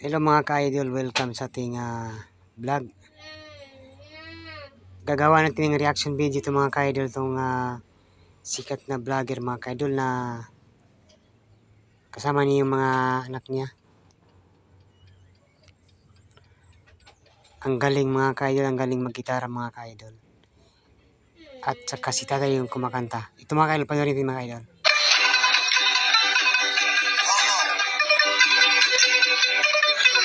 Hello mga ka-idol, welcome sa ating ah, vlog. Gagawa natin ng reaction video to mga ka-idol tong ah, sikat na vlogger mga ka-idol na kasama niya yung mga anak niya. Ang galing mga ka-idol, ang galing mag-gitara mga ka-idol. At saka si tatay yung kumakanta. Ito mga ka-idol, panoorin natin mga ka-idol. Thank you.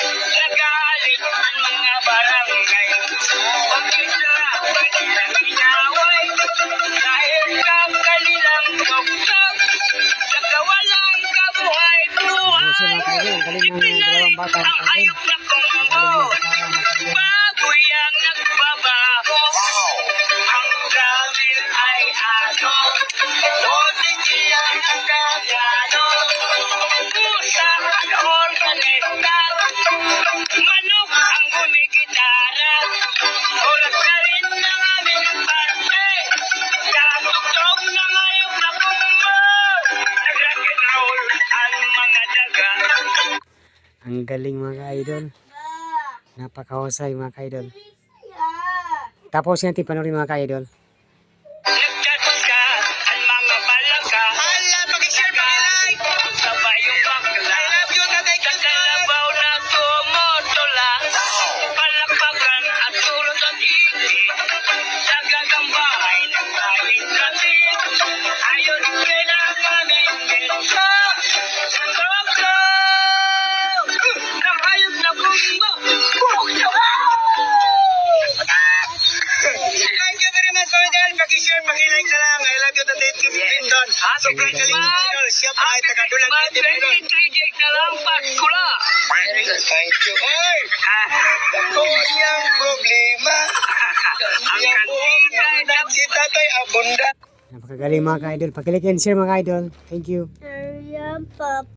Nagalit ang mga barangay. Pag-isa kanilang inaway? Dahil kang kanilang tuktok Nagawalang siya mga ka-idol, ang na kumbo. Baboy nagbabaho Ang galing mga ka-idol. Napakahusay mga ka-idol. Tapos natin panoorin mga ka-idol. Pag-share, pag-like na lang. I love you, Tatay Kim Pinton. Happy birthday, Pinton. Siya pa ay tagadulang kiti na yun. 3 days na lang, good. Thank you. Oy! Ako yung problema. Ang kantina ay si Tatay Abunda. Napakagaling mga ka-idol. Pag-like and share mga ka-idol. Thank you. Ayan, Papa.